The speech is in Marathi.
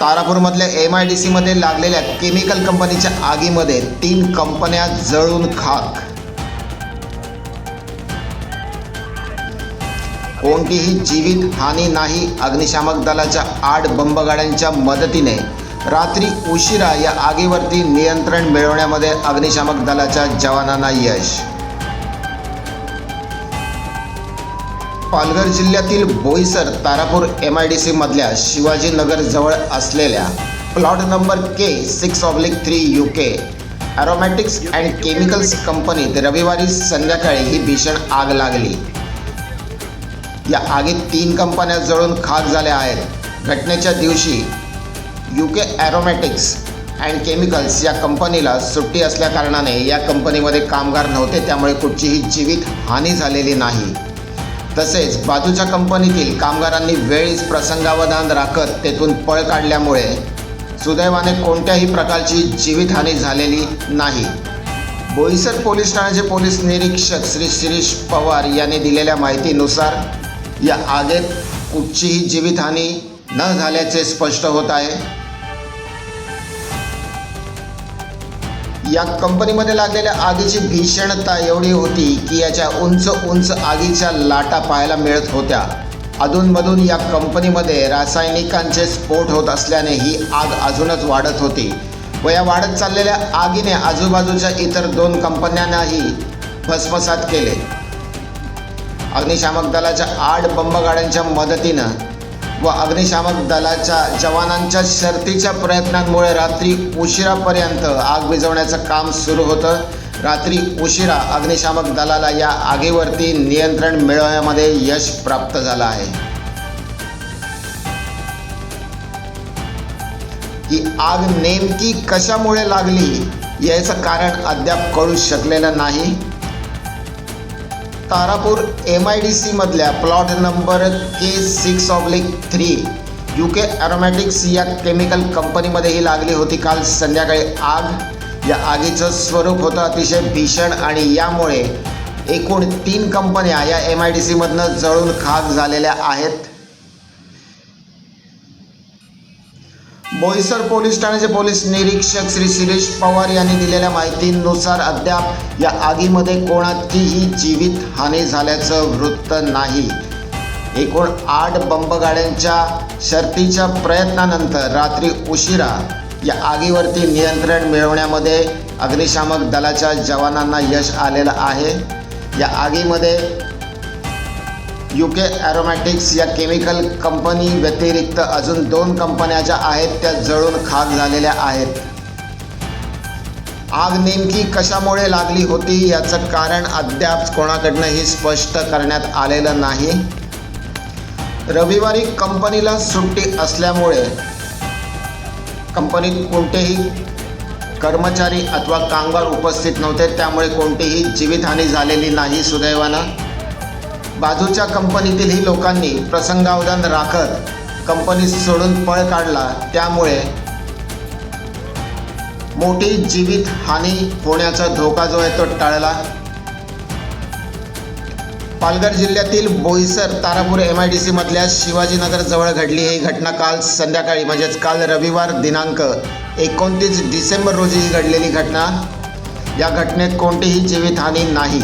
तारापूरमधल्या एम आय डी सीमध्ये लागलेल्या केमिकल कंपनीच्या आगीमध्ये तीन कंपन्या जळून खाक. कोणतीही जीवित हानी नाही अग्निशामक दलाच्या आठ बंबगाड्यांच्या मदतीने रात्री उशिरा या आगीवरती नियंत्रण मिळवण्यामध्ये अग्निशामक दलाच्या जवानांना यश. पालघर जिल्ह्यातील Boisar Tarapur M I D सीमधल्या Shivajinagar जवळ असलेल्या plot number K six oblique three U K aromatics and chemicals कंपनीत रविवारी संध्याकाळी ही भीषण आग लागली. या आगीत तीन कंपन्या जळून खाक झाल्या आहेत. घटनेच्या दिवशी U K aromatics and chemicals या कंपनीला सुट्टी असल्याकारणाने या कंपनीमध्ये कामगार नव्हते त्यामुळे कुठचीही जीवित हानी झालेली नाही. तसेच बाजूच्या कंपनीतील कामगारांनी वेळीच प्रसंगावधान राखत तेथून पळ काढल्यामुळे सुदैवाने कोणत्याही प्रकारची जीवितहानी झालेली नाही. बोईसर पोलीस ठाण्याचे पोलीस निरीक्षक श्री शिरीष पवार यांनी दिलेल्या माहितीनुसार या आगीत कुठचीही जीवितहानी न झाल्याचे स्पष्ट होत आहे. या कंपनीमध्ये लागलेल्या आगीची भीषणता एवढी होती की याच्या उंच उंच आगीच्या लाटा पाहायला मिळत होत्या. अधूनमधून या कंपनीमध्ये रासायनिकांचे स्फोट होत असल्याने ही आग अजूनच वाढत होती व या वाढत चाललेल्या आगीने आजूबाजूच्या इतर दोन कंपन्यांनाही भस्मसात केले. अग्निशामक दलाच्या आठ बंबगाड्यांच्या मदतीनं व अग्निशामक दलाच्या जवानांच्या शर्तीच्या प्रयत्नांमुळे रात्री उशिरापर्यंत आग विझवण्याचं काम सुरू होतं. रात्री उशिरा अग्निशामक दलाला या आगीवरती नियंत्रण मिळवण्यामध्ये यश प्राप्त झालं आहे. ही आग नेमकी कशामुळे लागली याचं कारण अद्याप कळू शकलेलं नाही. Tarapur M I D सीमधल्या plot number K six oblique three U K aromatics या केमिकल कंपनीमध्ये ही लागली होती. काल संध्याकाळी आग. या आगीचं स्वरूप होतं अतिशय भीषण आणि यामुळे एकूण तीन कंपन्या या एम आय डी सीमधनं जळून खाक झालेल्या आहेत. बोईसर पोलीस ठाण्याचे पोलीस निरीक्षक श्री शिरीष पवार यांनी दिलेल्या माहितीनुसार अद्याप या आगीमध्ये कोणाचीही जीवित हानी झाल्याचं वृत्त नाही. एकूण आठ बंबगाड्यांच्या शर्तीच्या प्रयत्नानंतर रात्री उशिरा या आगीवरती नियंत्रण मिळवण्यामध्ये अग्निशामक दलाच्या जवानांना यश आलेलं आहे. या आगीमध्ये यू के ॲरोमॅटिक्स या केमिकल कंपनी व्यतिरिक्त अजून दोन कंपन्या ज्या आहेत त्या जळून खाक झालेल्या आहेत. आग नेमकी कशामुळे लागली होती याचं कारण अद्याप कोणाकडनंही स्पष्ट करण्यात आलेलं नाही. रविवारी कंपनीला सुट्टी असल्यामुळे कंपनीत कोणतेही कर्मचारी अथवा कामगार उपस्थित नव्हते त्यामुळे कोणतीही जीवितहानी झालेली नाही सुदैवानं. बाजूच्या कंपनीतीलही लोकांनी प्रसंगावधान राखत कंपनी सोडून पळ काढला. त्यामुळे मोठी जीवित हानी होण्याचा धोका जो आहे तो टाळला. पालघर जिल्ह्यातील Boisar Tarapur M I D सीमधल्या Shivajinagar जवळ घडली ही घटना काल संध्याकाळी म्हणजेच काल रविवार दिनांक एकोणतीस डिसेंबर रोजी ही घडलेली घटना. या घटनेत कोणतीही जीवितहानी नाही.